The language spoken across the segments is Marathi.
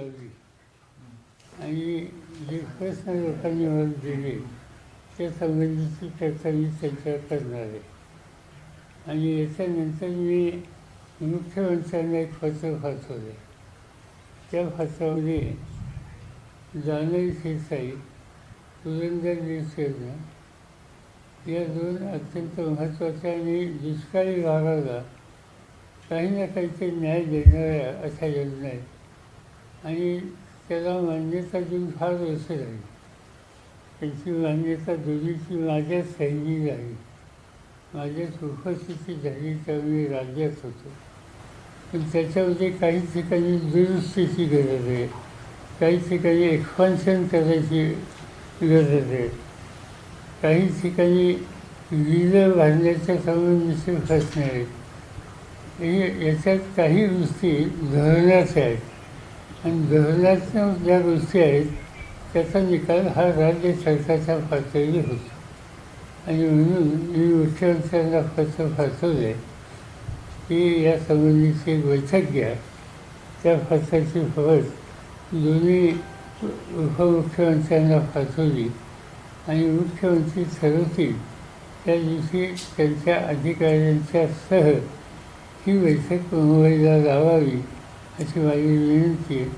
लावली आणि जे प्रश्न लोकांनी मला दिले त्या संबंधीची चर्चा मी त्यांच्यावर करणार आहे. आणि याच्यानंतर मी मुख्यमंत्र्यांना एक पत्र पाठवलं त्या पत्रामध्ये जाणवी शेसाई पुरंदर निसर्ग या दोन अत्यंत महत्त्वाच्या आणि दुष्काळी भागाला काही ना काहीतरी न्याय देणाऱ्या अशा योजना आहेत. आणि त्याला मान्यता देऊन फार वर्ष झाली त्यांची मान्यता दोन्हीची माझ्याच सैनी झाली माझ्याच उपस्थिती झाली त्यावेळी राज्यात होतो. पण त्याच्यामध्ये काही ठिकाणी दुरुस्तीची गरज आहे. काही ठिकाणी एक्सपान्शन करायची गरज आहे. काही ठिकाणी विलं बांधण्याच्या संबंधीचे प्रश्न आहेत. हे याच्यात काही गोष्टी धरण्याच्या आहेत. आणि धोरणाच्या ज्या गोष्टी आहेत त्याचा निकाल हा राज्य सरकारच्या पातळीवर होतो. आणि म्हणून मी मुख्यमंत्र्यांना पत्र पाठवलं आहे की या संबंधीची बैठक घ्या. त्या पत्राची फरक दोन्ही उपमुख्यमंत्र्यांना पाठवली. आणि मुख्यमंत्री ठरवतील त्या दिवशी त्यांच्या अधिकाऱ्यांच्या सह ही बैठक मुंबईला लावावी. अशी माझी विनंती आहे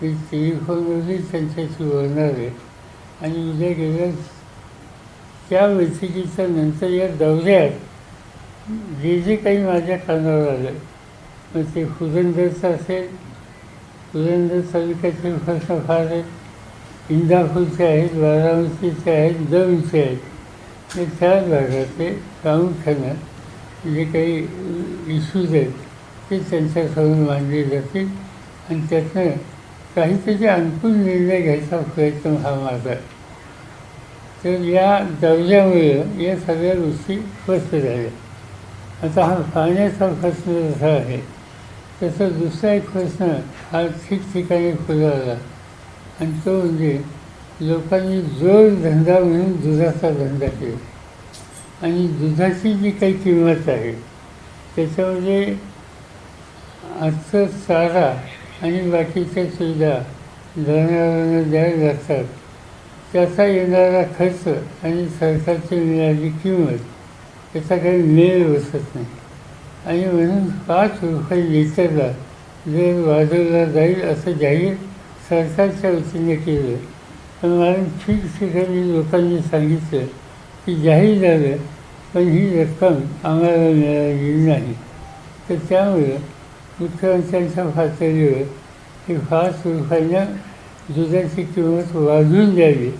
मी टेलिफोनवरती त्यांच्याशी बोलणार आहे आणि उद्या गेल्या त्या बैठकीच्या नंतर या दौऱ्यात जे जे काही माझ्या कानावर आलं मग ते पुरंदरचं असेल पुरंदर तालुक्याचे प्रश्न फार आहेत इंदापूरचे आहेत बारामतीचे आहेत दौंडचे आहेत ते चार भागातले प्रामुख्यानं जे काही इश्यूज आहेत ते त्यांच्याकडून मांडली जातील आणि त्यातनं काहीतरी अनुकूल निर्णय घ्यायचा प्रयत्न हा माझा आहे. तर या दर्जामुळे या सगळ्या गोष्टी स्पष्ट झाल्या आता हा पाण्याचा प्रश्न जसा आहे तसं दुसरा एक प्रश्न हा ठिकठिकाणी फुलवला आणि तो म्हणजे लोकांनी जोडधंदा म्हणून दुधाचा धंदा केला आणि दुधाची जी काही किंमत आहे त्याच्यामध्ये आजचं चारा आणि बाकीच्या सुविधा जनावरांना द्यायला लागतात. त्याचा येणारा खर्च आणि सरकारची मिळाली किंमत त्याचा काही मेळ बसत नाही. आणि म्हणून पाच रुपये लिटरला दर वाजवला जाईल असं जाहीर सरकारच्या वतीने केलं. पण मला ठिकठिकाणी लोकांनी सांगितलं की जाहीर झालं पण ही रक्कम आम्हाला मिळाली नाही. तर त्यामुळं मुख्यमंत्र्यांच्या पातळीवर ही फार रुपयानं दुधाची किंमत वाढून द्यावी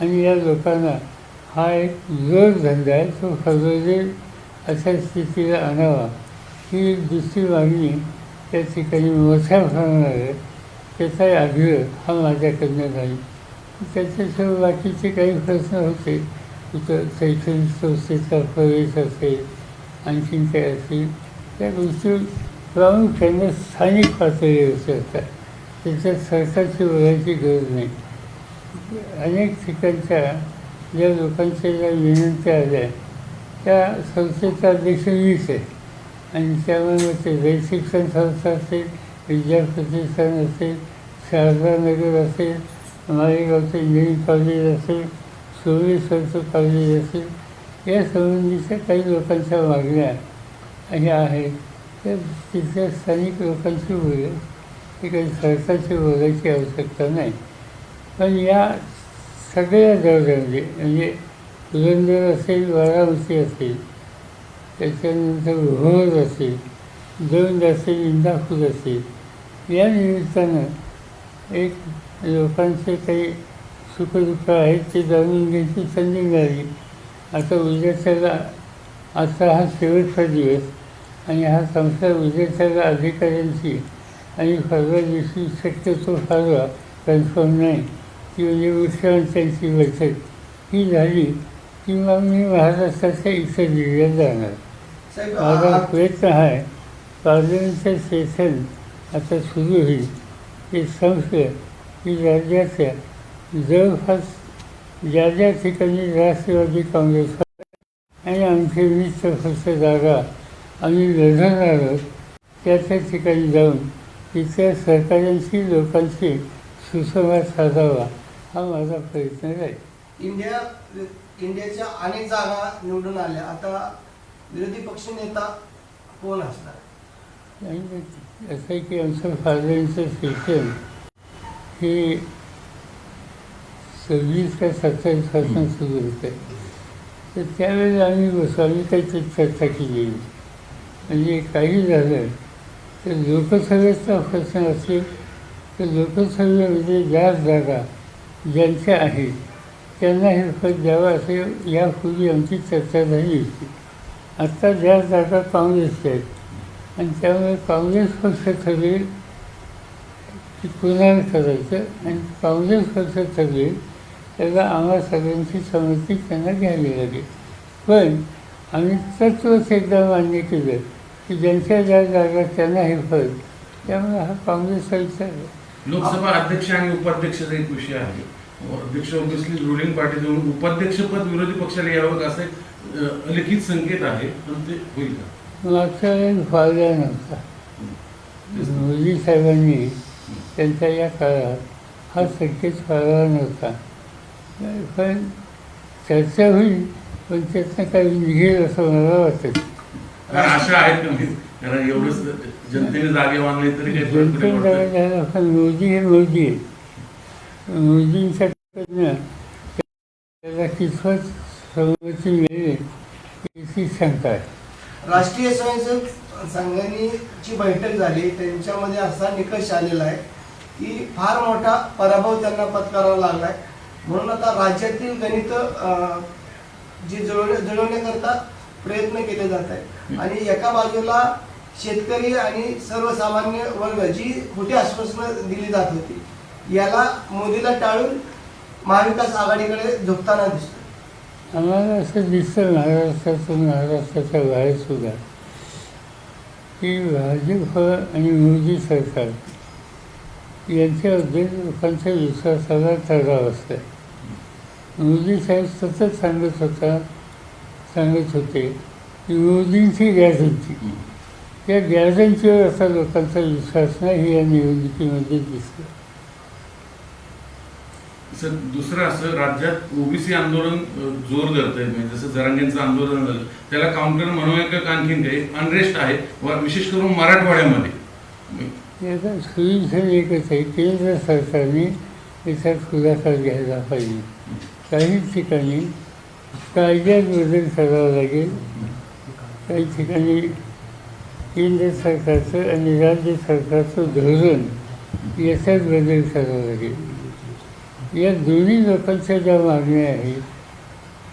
आणि या लोकांना हा एक जोडधंदा आहे तो फसवलेल अशा स्थितीला आणावा ही दुसरी मागणी त्या ठिकाणी मोठ्या प्रमाणावर त्याचा आग्रह हा माझ्याकडनं नाही त्याच्याशिवाय बाकीचे काही प्रश्न होते कुठं शैक्षणिक संस्थेचा प्रवेश असेल आणखीन काय असेल त्या गोष्टी प्रामुख्याने स्थानिक पातळीवर असतात त्याच्यात सरकारची बोलायची गरज नाही. अनेक ठिकाणच्या ज्या लोकांच्या ज्या विनंत्या आल्या त्या संस्थेचा अध्यक्ष मीच आहे. आणि त्यामुळे ते वैशिक्षण शिक्षण संस्था असेल विद्याप्रतिष्ठान असेल शारदानगर असेल मालेगावचे इंजिनिअरिंग कॉलेज असेल सोमेश्वरचं कॉलेज असेल या संबंधीच्या काही लोकांच्या मागण्या ह्या आहेत. तर तिथल्या स्थानिक लोकांशी बोलेल हे काही सरकारची बोलायची आवश्यकता नाही. पण या सगळ्या दौऱ्यामध्ये म्हणजे पुरंदर असेल वाराणसी असेल त्याच्यानंतर भोर असेल दौंड असेल इंदापूर असेल या निमित्तानं एक लोकांचे काही सुखदुःख आहेत ते जाणून घ्यायची संधी मिळाली. आता उद्याच्याला असा हा शेवटचा दिवस. आणि हा संसार उद्याच्याला अधिकाऱ्यांची आणि परवा दिवशी शक्यतो फारवा कन्फर्म नाही. ती म्हणजे मुख्यमंत्र्यांची बैठक. ही झाली की मग मी महाराष्ट्राच्या इतर जिल्ह्यात जाणार. माझा प्रयत्न आहे पार्लमेंटचं सेशन आता सुरू होईल. हे संशय की राज्याच्या जवळपास ज्या ज्या ठिकाणी राष्ट्रवादी काँग्रेस आणि आमचे वीस फक्त जागा आम्ही लढवणार आहोत त्या त्या ठिकाणी जाऊन तिथल्या सहकाऱ्यांशी लोकांशी सुसंवाद साधावा हा माझा प्रयत्न राहील इंडिया इंडियाच्या अनेक जागा निवडून आल्या. आता विरोधी पक्ष नेता कोण असणार? असं आहे की आमचं फादरांचं शिक्षण हे सव्वीस का सत्तावीसपासून सुरू होतं तर त्यावेळेला आम्ही बसू आम्ही काही चर्चा केली नाही. म्हणजे काही झालं तर लोकसभेचा प्रश्न असेल तर लोकसभेमध्ये म्हणजे ज्या जागा ज्यांच्या आहेत त्यांना हे पद द्यावं असे यापूर्वी आमची चर्चा झाली होती. आत्ता ज्या जागा काँग्रेसच्या आहेत आणि त्यामुळे काँग्रेस पक्ष ठरवेल की कुणाला करायचं आणि काँग्रेस पक्ष ठरवेल त्याला आम्हा सगळ्यांची संमती त्यांना घ्यावी लागेल. पण आम्ही तत्वच एकदा मान्य केलं की ज्यांच्या ज्या जागा त्यांना हे फळ. त्यामुळे हा काँग्रेसचा विचार आहे. लोकसभा अध्यक्ष आणि उपाध्यक्षाचा एक विषय आहे. अध्यक्ष ऑब्विसली रुलिंग पार्टी देऊन उपाध्यक्षपद विरोधी पक्षाला यावं असे लिखित संकेत आहे पण ते होईल का? मागच्या वेळेस फायदा नव्हता. मोदी साहेबांनी त्यांच्या या काळात हा संकेत फाळला नव्हता. पण चर्चा होईल. पण त्यातनं काही निघेल असं मला वाटतं. कारण आशा आहेत का कारण एवढंच जनतेने जागे मानले तरी काही फरक जनतेने नाही जरा पडत. झालं पण मोदी हे मोदी आहे. मोदींच्याकडनं त्याला कितपत मिळेल याची शंका आहे. राष्ट्रीय स्वयंसेवक संघाची बैठक झाली त्यांच्यामध्ये असा निकष आलेला आहे की फार मोठा पराभव त्यांना पत्करावा लागलाय. म्हणून आता राज्यातील गणित जी जुळवण्या जुळवण्याकरता प्रयत्न केले जात आहे आणि एका बाजूला शेतकरी आणि सर्वसामान्य वर्ग जी खोटी आश्वासनं दिली जात होती याला मोदीला टाळून महाविकास आघाडीकडे झुकताना दिसतो आम्हाला असं दिसतं महाराष्ट्रातून महाराष्ट्राच्या बाहेर सुद्धा. की भाजप आणि मोदी सरकार यांच्याबद्दल लोकांच्या विश्वासाला ठराव असतं मोदी साहेब सतत सांगत होता सांगत होते की मोदींची गॅरंटी त्या गॅरंटीवर असा लोकांचा विश्वास नाही हे या निवडणुकीमध्ये दिसलं. सर दुसरं असं राज्यात ओबीसी आंदोलन जोर धरत आहे म्हणजे जसं जरांगेंचं आंदोलन झालं त्याला काउंटर म्हणूया का आणखीन काही अनरेस्ट आहे व विशेष करून मराठवाड्यामध्ये. याचा सोल्युशन एकच आहे केंद्र सरकारने याच्यात पुढाकार घ्यायला पाहिजे. काही ठिकाणी कायद्यात बदल करावा लागेल. काही ठिकाणी केंद्र सरकारचं आणि राज्य सरकारचं धोरण याच्यात बदल करावा लागेल. या दोन्ही लोकांच्या ज्या मागण्या आहेत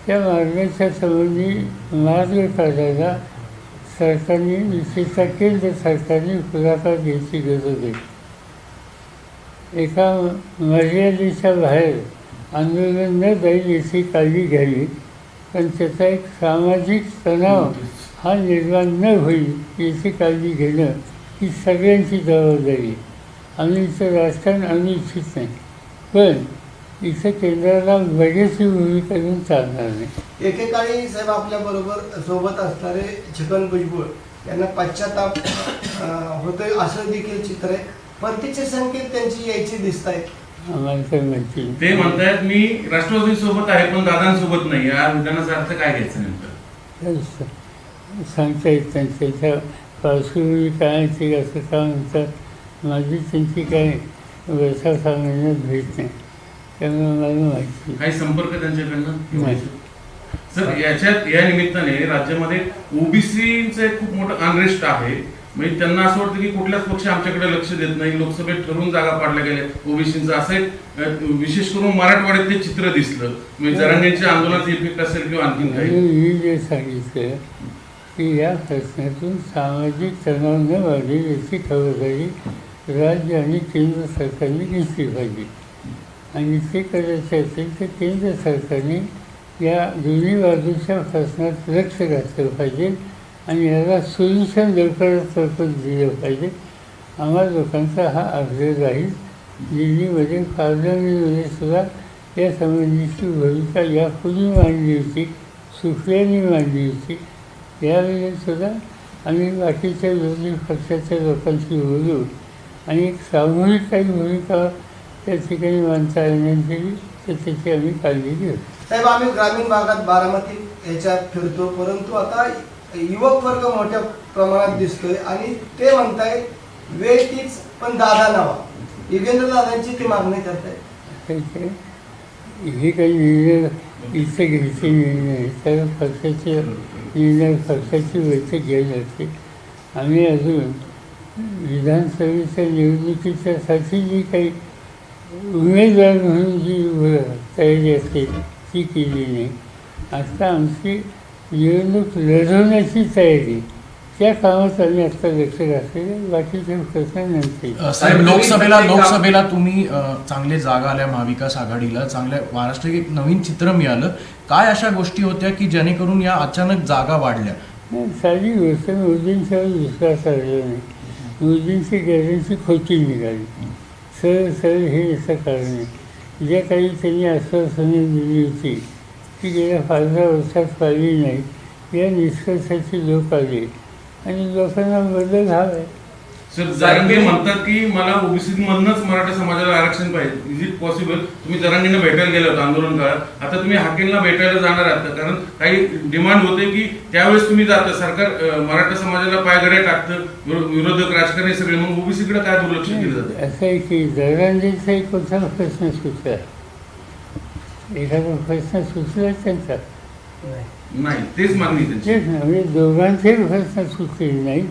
त्या मागण्याच्या संबंधी मार्ग काढायला सरकारने विशेषतः केंद्र सरकारने पुढाकार घ्यायची गरज आहे. एका मर्यादेच्या बाहेर आंदोलन न जाईल याची काळजी घ्यावी पण त्याचा एक सामाजिक तणाव हा निर्माण न होईल याची काळजी घेणं ही सगळ्यांची जबाबदारी. आम्ही इथं राजकारण आणू इच्छित नाही पण इथं केंद्राला बघ्याची भूमिका घेऊन चालणार नाही. एकेकाळी साहेब आपल्या बरोबर सोबत असणारे छगन भुजबळ यांना पश्चाताप होतोय असं देखील चित्र आहे. परतीचे संकेत त्यांची यायची दिसत आहेत आम्हाला तर माहिती नाही. ते म्हणतायत मी राष्ट्रवादी सोबत आहे पण दादांसोबत नाही या विधानाचा अर्थ काय घ्यायचा नेमकं तर स- सांगता येत नाही त्याच्या पार्श्वभूमी काय आहे ते असं का म्हणतात माझी त्यांची काय वर्षा सांगण्यात भेट नाही त्यामुळे मला माहिती नाही. काही संपर्क त्यांच्याकडनं नाही. सर याच्यात या निमित्ताने राज्यामध्ये ओबीसीचे खूप मोठं अनरेस्ट आहे म्हणजे त्यांना असं वाटतं की कुठल्याच पक्ष आमच्याकडे लक्ष देत नाही. लोकसभेत ठरवून जागा पाडल्या गेल्या ओबीसीचं असं एक विशेष करून मराठवाड्यात ते चित्र दिसलं. म्हणजे जरांगेंच्या आंदोलनाचा इफेक्ट असेल किंवा आणखी काही? मी जे सांगितलं की या प्रश्नातून सामाजिक तणाव न वाढेल याची खबरदारी राज्य आणि केंद्र सरकारने घेतली पाहिजे. आणि ते करायचं असेल तर केंद्र सरकारने या दोन्ही बाजूच्या प्रश्नात लक्ष घातलं पाहिजे. आणि याला सोल्युशन लवकरात लवकर दिलं पाहिजे. आम्हा लोकांचा हा आग्रह राहील. दिल्लीमध्ये पार्लमेंटमध्ये सुद्धा या संबंधीची भूमिका यापूर्वी मांडली होती सुफियांनी मांडली होती. यावेळी सुद्धा आम्ही बाकीच्या विरोधी पक्षाच्या लोकांशी बोलू आणि एक सामूहिक काही भूमिका त्या ठिकाणी माणसा येण्याची तर त्याची आम्ही काळजी घेऊ. साहेब आम्ही ग्रामीण भागात बारामती याच्यात फिरतो परंतु आता युवक वर्ग मोठ्या प्रमाणात दिसतोय आणि ते म्हणताय वेळ तीच पण दादा नावा युगेंद्र दादांची ती मागणी करतायत हे काही निर्णय इथं घ्यायचे निर्णय आहेत. तर पक्षाचे निर्णय पक्षाची बैठक घ्यायला असते आम्ही अजून विधानसभेच्या निवडणुकीच्यासाठी जी काही उमेदवार म्हणून जी तयारी असते ती केली नाही. आता आमची निवडणूक लढवण्याची तयारी. त्या कामात आम्ही आत्ता लक्ष घातलेलं. बाकीचे प्रश्न साहेब लोकसभेला लोकसभेला तुम्ही अ, चांगले जागा आल्या महाविकास आघाडीला. चांगल्या महाराष्ट्र एक नवीन चित्र मिळालं. काय अशा गोष्टी होत्या की जेणेकरून या अचानक जागा वाढल्या? नाही साधी गोष्ट मोदींच्यावर विश्वास आलेला नाही. मोदींची गॅरंटी खोटी निघाली. सरळ सरळ हे याचं कारण आहे. ज्या काही त्यांनी आश्वासने दिली होती ती गेल्या दहा वर्षात पाळली नाही. या निष्कर्षाची लोक आले. आणि लोकांना बदल हवा. आहे सर जरांगे म्हणतात की मला ओबीसी मधनच मराठा समाजाला आरक्षण पाहिजे. इज इट पॉसिबल तुम्ही जरांगेंना भेटायला गेले होते आंदोलन काळात आता तुम्ही हाकेलला भेटायला जाणार आहात का? कारण काही डिमांड होते की त्यावेळेस तुम्ही जाता. सरकार अं, मराठा समाजाला पायगड्या टाकतं. विरो- विरोधक राजकारणी सगळे. मग ओबीसीकडे काय दुर्लक्ष केलं जातं? असं आहे की दरांजीचा एक प्रश्न सुचला एखादा प्रश्न सुचला त्यांचा. नाही तेच मागणी त्यांची. तेच ना म्हणजे दोघांचे प्रश्न सुटलेले नाही.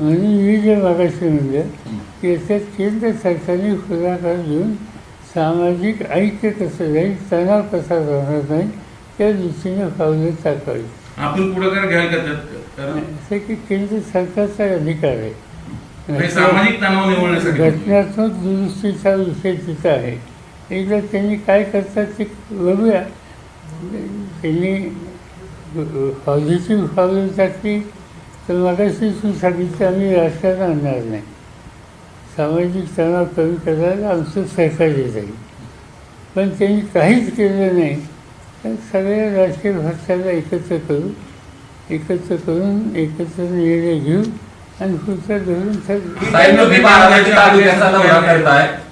म्हणून मी जे मागाशी म्हणलं की याच्यात केंद्र सरकारने पुढाकार घेऊन सामाजिक ऐक्य कसं जाईल तणाव कसा राहणार नाही त्या दृष्टीने पावलं टाकावी आपण पुढाकार कारण असं की केंद्र सरकारचा अधिकार आहे. सामाजिक तणाव घटनात्मक दुरुस्तीचा विषय तिथं आहे. एकदा त्यांनी काय करतात ते बघूया. त्यांनी पॉझिटिव्ह प्रॉब्लेम टाकली. तर मगाशी सांगितलं आम्ही राजकारण आणणार नाही. सामाजिक तणाव कमी करायला आमचं सहकार्य जाईल. पण त्यांनी काहीच केलं नाही. तर सगळ्या राजकीय पक्षाला एकत्र करू एकत्र करून एकत्र निर्णय घेऊ आणि पुढचं धरून ठरवू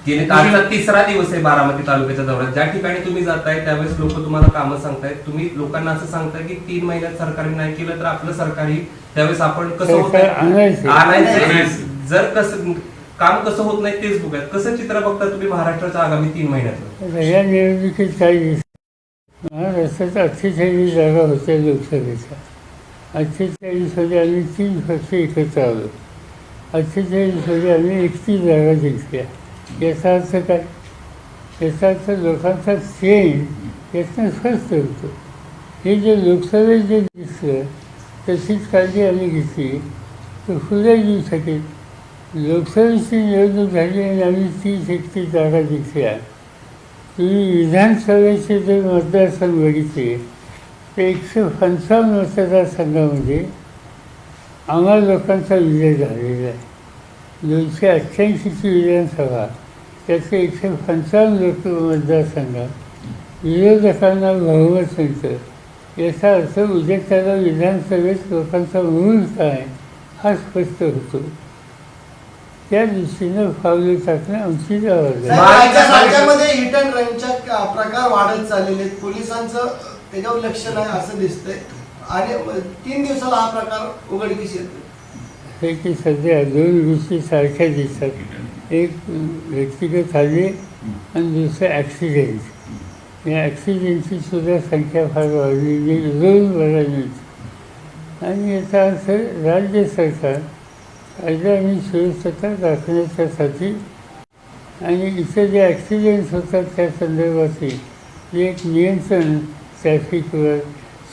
गेले कालचा तिसरा दिवस आहे बारामती तालुक्याचा दौरा ज्या ठिकाणी तुम्ही जाताय त्यावेळेस लोक तुम्हाला कामं सांगतायत. तुम्ही लोकांना असं सांगताय की तीन महिन्यात सरकारने नाही केलं तर आपलं सरकारी त्यावेळेस आपण कसं होत सरकार आणायचं. जर कसं काम कसं होत नाही तेच बघूयात. कसं चित्र बघता तुम्ही महाराष्ट्राच्या आगामी तीन महिन्यात या निवडणुकीत काय दिसतं महाराष्ट्रात अठ्ठेचाळीस जागा होत्या लोकसभेच्या. अठ्ठेचाळीसमध्ये आम्ही तीन पक्ष एकत्र आलो अठ्ठेचाळीसमध्ये आम्ही एकतीस जागा जिंकल्या. याचा अर्थ काय? याचा अर्थ लोकांचा चेंज यातनं स्वस्त होतो. हे जे लोकसभेत जे दिसलं तशीच काळजी आम्ही घेतली. तर फुले येऊ शकेल लोकसभेची निवडणूक झाली आणि आम्ही तीस एकतीस जागा जिंकल्या तुम्ही विधानसभेचे जे मतदारसंघ बघितले ते एकशे पंचावन्न मतदारसंघामध्ये आम्हाला लोकांचा विजय झालेला आहे. दोनशे अठ्ठ्याऐंशीची विधानसभा त्याचे एकशे पंचावन्न लोक मतदारसंघात विरोधकांना बहुमत मिळतं. याचा अर्थ उद्या त्याला विधानसभेत लोकांचा मूळ काय हा स्पष्ट होतो. त्या दृष्टीनं पावले टाकणं आमची जबाबदारी. साहेब, राज्या- राज्यामध्ये हिट अँड रनच्या प्रकार वाढत चाललेले आहेत. पोलिसांचं त्याच्यावर लक्ष नाही असं दिसतंय. आणि तीन दिवसाला हा प्रकार उघडकीस येतो हे की सध्या दोन गोष्टी सारख्या दिसतात. एक व्यक्तिगत हल्ले आणि दुसरं ॲक्सिडेंट या ॲक्सिडेंटची सुद्धा संख्या फार वाढलेली रोज बघायला मिळते आणि याचा अर्थ राज्य सरकार कायदा आणि सुरक्षता राखण्याच्यासाठी आणि इथं जे ॲक्सिडेंट्स होतात त्या संदर्भातही जे एक नियंत्रण ट्रॅफिकवर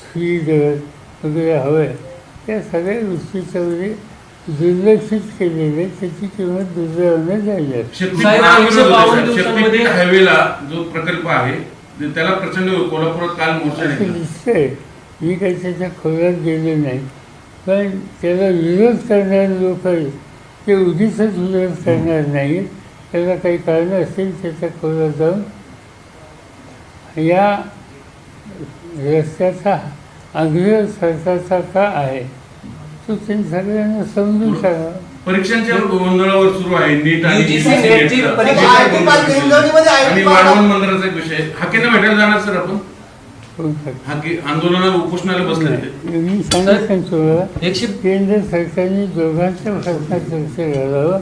स्पीडवर वगैरे हवं आहे त्या सगळ्या गोष्टीच्यामध्ये म्हणजे दुर्लक्षित केलेले त्याची किंमत दुर्दैवानं साहेब, हा एकशे बावन्न. दिवसांमध्ये- शक्तिपीठ हायवेला जो प्रकल्प आहे ते- त्याला प्रचंड कोल्हापुरात काल मोर्चा असं निघाला. दिसतंय. मी काही त्याच्या खोलात गेलो नाही. पण त्याला विरोध करणारे लोक आहेत. ते उगीच विरोध करणार नाहीत. त्याला काही कारणं असतील त्याच्या खोलात जाऊन. या रस्त्याचा आग्रह सरकारचा का आहे? तो सगळ्यांना समजून सांगा. परीक्षांच्या गोंधळावर सुरू आहे नीट आणि UGC UGC नेटची चा. परीक्षा आयटी पार्क हिंजवडीमध्ये आणि आयटी वाढवण पार्क मंदिराचा एक विषय. हाकेंना भेटायला जाणार सर आपण? होऊ शकतं. हाके आंदोलनाला उपोषणाला बसले ते मी सांगितलं तुला एकशे केंद्र सरकारने दोघांच्या प्रश्नाचं लक्ष घालावं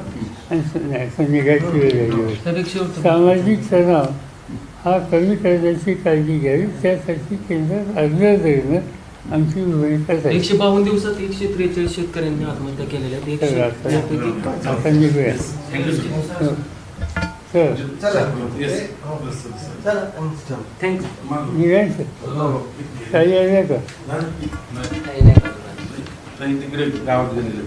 आणि स- संध्याकाळची वेळ होती. एकशे सामाजिक तणाव हा कमी करण्याची काळजी घ्यावी. त्यासाठी केंद्र अग्र धरणं आमची भूमिका आहे एकशे बावन्न दिवसात एकशे त्रेचाळीस शेतकऱ्यांनी आत्महत्या केलेल्या आहेत. एकशे त्यापैकी आता निघूया थँक्यू सर हो. चल चला. Yes. चला थँक्यू निघायचं काही आल्या का? नाही, तिकडे गावात गेलेले.